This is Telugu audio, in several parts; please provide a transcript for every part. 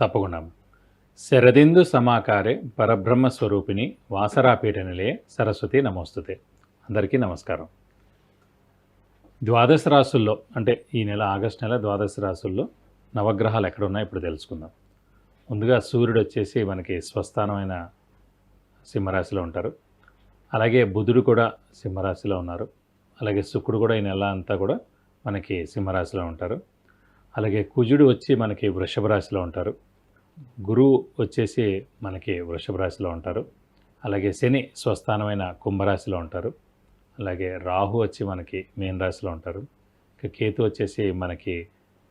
తప్పకుండా. శరదిందు సమాకారే పరబ్రహ్మ స్వరూపిణి వాసరాపీఠ నిలయే సరస్వతి నమోస్తుతే. అందరికీ నమస్కారం. ద్వాదశ రాసుల్లో అంటే ఈ నెల ఆగస్టు నెల ద్వాదశ రాసుల్లో నవగ్రహాలు ఎక్కడ ఉన్నాయో ఇప్పుడు తెలుసుకుందాం. ముందుగా సూర్యుడు వచ్చేసి మనకి స్వస్థానమైన సింహరాశిలో ఉంటారు. అలాగే బుధుడు కూడా సింహరాశిలో ఉన్నారు. అలాగే శుక్రుడు కూడా ఈ నెల అంతా కూడా మనకి సింహరాశిలో ఉంటారు. అలాగే కుజుడు వచ్చి మనకి వృషభ రాశిలో ఉంటారు. గురువు వచ్చేసి మనకి వృషభ రాశిలో ఉంటారు. అలాగే శని స్వస్థానమైన కుంభరాశిలో ఉంటారు. అలాగే రాహు వచ్చి మనకి మీన రాశిలో ఉంటారు. ఇక కేతు వచ్చేసి మనకి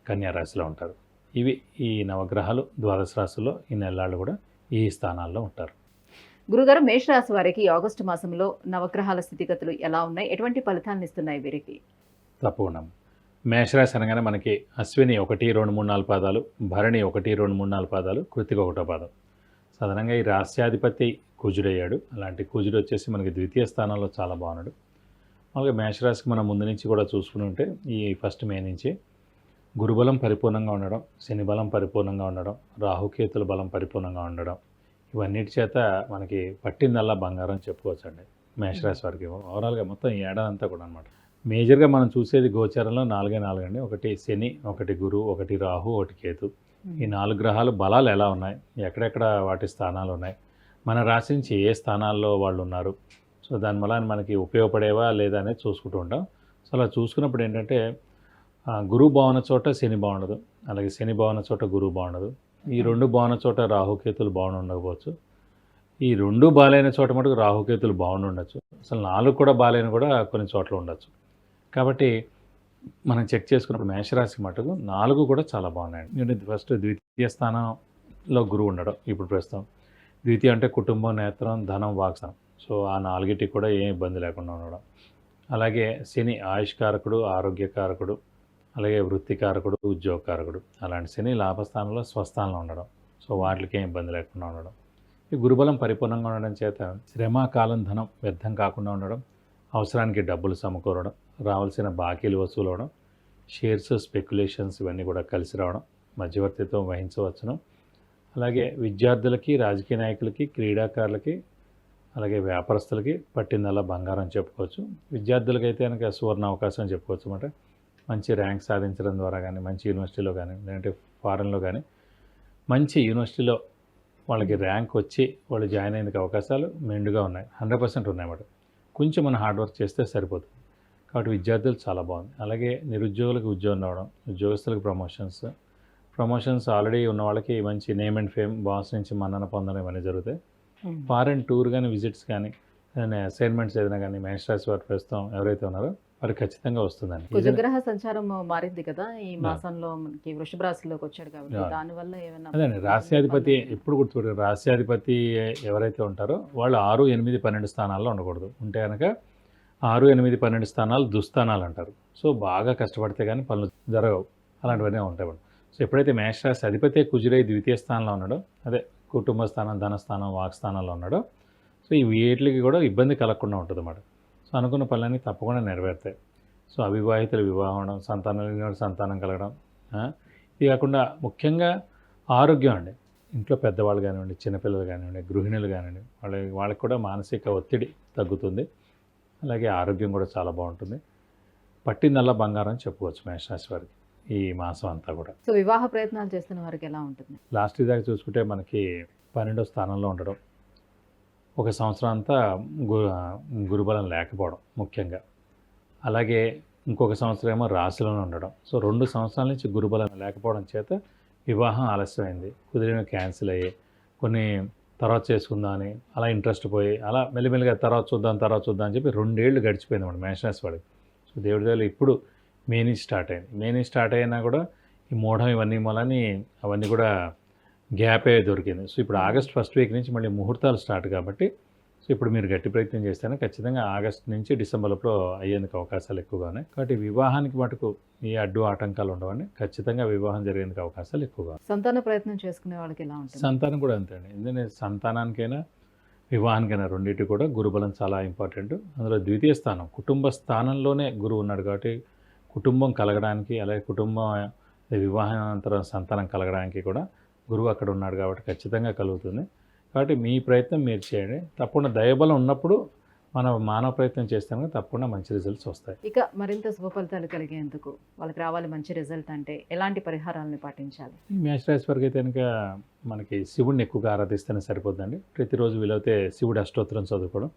కన్యా రాశిలో ఉంటారు. ఇవి ఈ నవగ్రహాలు ద్వాదశ రాశుల్లో ఈ నెలలు కూడా ఈ స్థానాల్లో ఉంటారు. గురుగారు మేషరాశి వారికి ఆగస్టు మాసంలో నవగ్రహాల స్థితిగతులు ఎలా ఉన్నాయి? ఎటువంటి ఫలితాలను ఇస్తున్నాయి వీరికి? తప్పకుండా. మేషరాశి అనగానే మనకి అశ్విని ఒకటి రెండు మూడు నాలుగు పాదాలు భరణి ఒకటి రెండు మూడు నాలుగు పాదాలు కృతిక ఒకటో పాదం. సాధారణంగా ఈ రాస్యాధిపతి కుజుడయ్యాడు. అలాంటి కుజుడు వచ్చేసి మనకి ద్వితీయ స్థానంలో చాలా బాగున్నాడు. మామూలుగా మేషరాశికి మనం ముందు నుంచి కూడా చూసుకుని ఉంటే ఈ ఫస్ట్ మే నుంచి గురుబలం పరిపూర్ణంగా ఉండడం శని బలం పరిపూర్ణంగా ఉండడం రాహుకేతుల బలం పరిపూర్ణంగా ఉండడం ఇవన్నిటి చేత మనకి పట్టిందల్లా బంగారం చెప్పుకోవచ్చండి. మేషరాశి వారికి ఓవరాల్గా మొత్తం ఈ ఏడాది అంతా కూడా అనమాట మేజర్గా మనం చూసేది గోచారంలో నాలుగే నాలుగండి. ఒకటి శని ఒకటి గురువు ఒకటి రాహు ఒకటి కేతు. ఈ నాలుగు గ్రహాలు బలాలు ఎలా ఉన్నాయి? ఎక్కడెక్కడ వాటి స్థానాలు ఉన్నాయి? మన రాశి నుంచి ఏ స్థానాల్లో వాళ్ళు ఉన్నారు? సో దానివల్ల మనకి ఉపయోగపడేవా లేదా అనేది చూసుకుంటూ ఉంటాం. సో అలా చూసుకున్నప్పుడు ఏంటంటే గురువు బాగున్న చోట శని బాగుండదు అలాగే శని బాగున్న చోట గురువు బాగుండదు ఈ రెండు బాగున్న చోట రాహుకేతులు బాగుండి ఉండకపోవచ్చు. ఈ రెండు బాగాలేని చోట మటుకు రాహుకేతులు బాగుండి ఉండొచ్చు. అసలు నాలుగు కూడా బాగాలేని కూడా కొన్ని చోట్ల ఉండొచ్చు. కాబట్టి మనం చెక్ చేసుకున్నప్పుడు మేషరాశి మటుకు నాలుగు కూడా చాలా బాగున్నాయండి. ఎందుకంటే ఫస్ట్ ద్వితీయ స్థానంలో గురువు ఉండడం ఇప్పుడు ప్రస్తుతం. ద్వితీయ అంటే కుటుంబం నేత్రం ధనం వాక్సం సో ఆ నాలుగిటికి కూడా ఏం ఇబ్బంది లేకుండా ఉండడం. అలాగే శని ఆయుష్కారకుడు ఆరోగ్యకారకుడు అలాగే వృత్తికారకుడు ఉద్యోగకారకుడు. అలాంటి శని లాభస్థానంలో స్వస్థానంలో ఉండడం. సో వాటికి ఏం ఇబ్బంది లేకుండా ఉండడం. ఈ గురుబలం పరిపూర్ణంగా ఉండడం చేత శ్రమ కాలం ధనం వ్యర్థం కాకుండా ఉండడం. అవసరానికి డబ్బులు సమకూరడం. రావాల్సిన బాకీలు వసూలు అవడం షేర్స్ స్పెక్యులేషన్స్ ఇవన్నీ కూడా కలిసి రావడం మధ్యవర్తిత్వం వహించవచ్చును. అలాగే విద్యార్థులకి రాజకీయ నాయకులకి క్రీడాకారులకి అలాగే వ్యాపారస్తులకి పట్టిందల్లా బంగారం చెప్పుకోవచ్చు. విద్యార్థులకైతే కనుక సువర్ణ అవకాశం చెప్పుకోవచ్చు అనమాట మంచి ర్యాంక్ సాధించడం ద్వారా కానీ మంచి యూనివర్సిటీలో కానీ లేదంటే ఫారెన్లో కానీ మంచి యూనివర్సిటీలో వాళ్ళకి ర్యాంక్ వచ్చి వాళ్ళు జాయిన్ అయ్యేందుకు అవకాశాలు మెండుగా ఉన్నాయి. హండ్రెడ్ పర్సెంట్ ఉన్నాయన్నమాట కొంచెం మనం హార్డ్ వర్క్ చేస్తే సరిపోతుంది. కాబట్టి విద్యార్థులు చాలా బాగుంది. అలాగే నిరుద్యోగులకు ఉద్యోగం రావడం ఉద్యోగస్తులకు ప్రమోషన్స్. ప్రమోషన్స్ ఆల్రెడీ ఉన్న వాళ్ళకి మంచి నేమ్ అండ్ ఫేమ్ బాస్ నుంచి మన్నన పొందడం ఇవన్నీ జరుగుతాయి. ఫారెన్ టూర్ కానీ విజిట్స్ కానీ అసైన్మెంట్స్ ఏదైనా కానీ మహేష్ రాశి వారి ప్రస్తుతం ఎవరైతే ఉన్నారో వారికి ఖచ్చితంగా వస్తుందండి. కుజగ్రహ సంచారం మారింది కదా ఈ మాసంలో మనకి వృషభ రాశిలోకి వచ్చాడు కాబట్టి Yeah. దాని వల్ల ఏమైనా అదేండి రాస్యాధిపతి ఎప్పుడు గుర్తుపెట్టారు రాస్యాధిపతి ఎవరైతే ఉంటారో వాళ్ళు ఆరు ఎనిమిది పన్నెండు స్థానాల్లో ఉండకూడదు. ఉంటే కనుక ఆరు ఎనిమిది పన్నెండు స్థానాలు దుస్థానాలు అంటారు. సో బాగా కష్టపడితే కానీ పనులు జరగవు. అలాంటివన్నీ ఉంటాయి సో ఎప్పుడైతే మేషరాశి అధిపతి కుజురై ద్వితీయ స్థానంలో ఉన్నాడో అదే కుటుంబ స్థానం ధనస్థానం వాక్స్థానంలో ఉన్నాడో సో ఈ వీటికి కూడా ఇబ్బంది కలగకుండా ఉంటుంది అన్నమాట సో అనుకున్న పనులన్నీ తప్పకుండా నెరవేరుతాయి. సో అవివాహితులు వివాహం అవడం సంతానం సంతానం కలగడం ఇది కాకుండా ముఖ్యంగా ఆరోగ్యం అండి. ఇంట్లో పెద్దవాళ్ళు కానివ్వండి చిన్నపిల్లలు కానివ్వండి గృహిణులు కానివ్వండి వాళ్ళ వాళ్ళకి కూడా మానసిక ఒత్తిడి తగ్గుతుంది. అలాగే ఆరోగ్యం కూడా చాలా బాగుంటుంది. పట్టిందల్లా బంగారం అని చెప్పుకోవచ్చు మేషరాశి వారికి ఈ మాసం అంతా కూడా. సో వివాహ ప్రయత్నాలు చేస్తున్న వారికి ఎలా ఉంటుంది? లాస్ట్ దాకా చూసుకుంటే మనకి పన్నెండో స్థానంలో ఉండడం ఒక సంవత్సరం అంతా గు గురుబలం లేకపోవడం ముఖ్యంగా. అలాగే ఇంకొక సంవత్సరం ఏమో రాశిలోనే ఉండడం. సో రెండు సంవత్సరాల నుంచి గురుబలం లేకపోవడం చేత వివాహం ఆలస్యమైంది. కుదిరిన క్యాన్సిల్ అయ్యి కొన్ని తర్వాత చేసుకుందాం అని అలా ఇంట్రెస్ట్ పోయి అలా మెల్లిమెల్లిగా తర్వాత చూద్దాం తర్వాత చూద్దాం అని చెప్పి రెండేళ్ళు గడిచిపోయింది మన మేషరాశి వాడికి. సో దేవుడి దగ్గర ఇప్పుడు మే నుంచి స్టార్ట్ అయింది. మే నుంచి స్టార్ట్ అయినా కూడా ఈ మూఢం ఇవన్నీ మొలని అవన్నీ కూడా గ్యాపే దొరికింది. సో ఇప్పుడు ఆగస్ట్ ఫస్ట్ వీక్ నుంచి మళ్ళీ ముహూర్తాలు స్టార్ట్ కాబట్టి సో ఇప్పుడు మీరు గట్టి ప్రయత్నం చేస్తేనే ఖచ్చితంగా ఆగస్ట్ నుంచి డిసెంబర్ లోపల అయ్యేందుకు అవకాశాలు ఎక్కువగా ఉన్నాయి కాబట్టి వివాహానికి మటుకు ఈ అడ్డు ఆటంకాలు ఉండవని ఖచ్చితంగా వివాహం జరిగేందుకు అవకాశాలు ఎక్కువగా. సంతాన ప్రయత్నం చేసుకునే వాళ్ళకి ఎలా ఉంటుంది? సంతానం కూడా అంతే అండి. ఎందుకంటే సంతానానికైనా వివాహానికైనా రెండింటి కూడా గురుబలం చాలా ఇంపార్టెంట్. అందులో ద్వితీయ స్థానం కుటుంబ స్థానంలోనే గురువు ఉన్నాడు కాబట్టి కుటుంబం కలగడానికి అలాగే కుటుంబం వివాహానంతరం సంతానం కలగడానికి కూడా గురువు అక్కడ ఉన్నాడు కాబట్టి ఖచ్చితంగా కలుగుతుంది. కాబట్టి మీ ప్రయత్నం మీరు చేయండి. తప్పకుండా దయబలం ఉన్నప్పుడు మనం మానవ ప్రయత్నం చేస్తే తప్పకుండా మంచి రిజల్ట్స్ వస్తాయి. ఇక మరింత శుభ ఫలితాలు కలిగేందుకు వాళ్ళకి రావాలి మంచి రిజల్ట్ అంటే ఎలాంటి పరిహారాలను పాటించాలి? మేష రాశి వారికి అయితే కనుక మనకి శివుడిని ఎక్కువగా ఆరాధిస్తేనే సరిపోతుందండి ప్రతిరోజు వీలైతే శివుడి అష్టోత్తరం చదువుకోవడం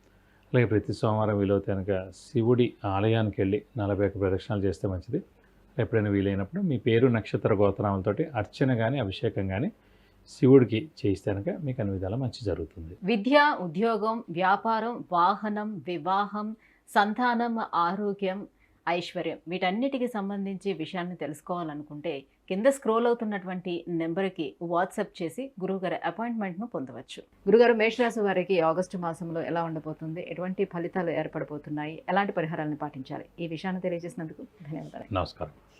అలాగే ప్రతి సోమవారం వీలైతే కనుక శివుడి ఆలయానికి వెళ్ళి నలభై ఒక్క ప్రదక్షిణాలు చేస్తే మంచిది. ఎప్పుడైనా వీలైనప్పుడు మీ పేరు నక్షత్ర గోత్రాలతోటి అర్చన కానీ అభిషేకం కానీ శివుడికి చేయిస్తే కనుక మీకు అన్ని విధాలా మంచి జరుగుతుంది. విద్య ఉద్యోగం వ్యాపారం వాహనం వివాహం సంతానం ఆరోగ్యం ఐశ్వర్యం వీటన్నిటికి సంబంధించి విషయాన్ని తెలుసుకోవాలనుకుంటే కింద స్క్రోల్ అవుతున్నటువంటి నెంబర్కి వాట్సాప్ చేసి గురువుగారి అపాయింట్మెంట్ను పొందవచ్చు. గురుగారు మేషరాశి వారికి ఆగస్టు మాసంలో ఎలా ఉండబోతుంది? ఎటువంటి ఫలితాలు ఏర్పడబోతున్నాయి? ఎలాంటి పరిహారాలను పాటించాలి? ఈ విషయాన్ని తెలియజేసినందుకు ధన్యవాదాలు. నమస్కారం.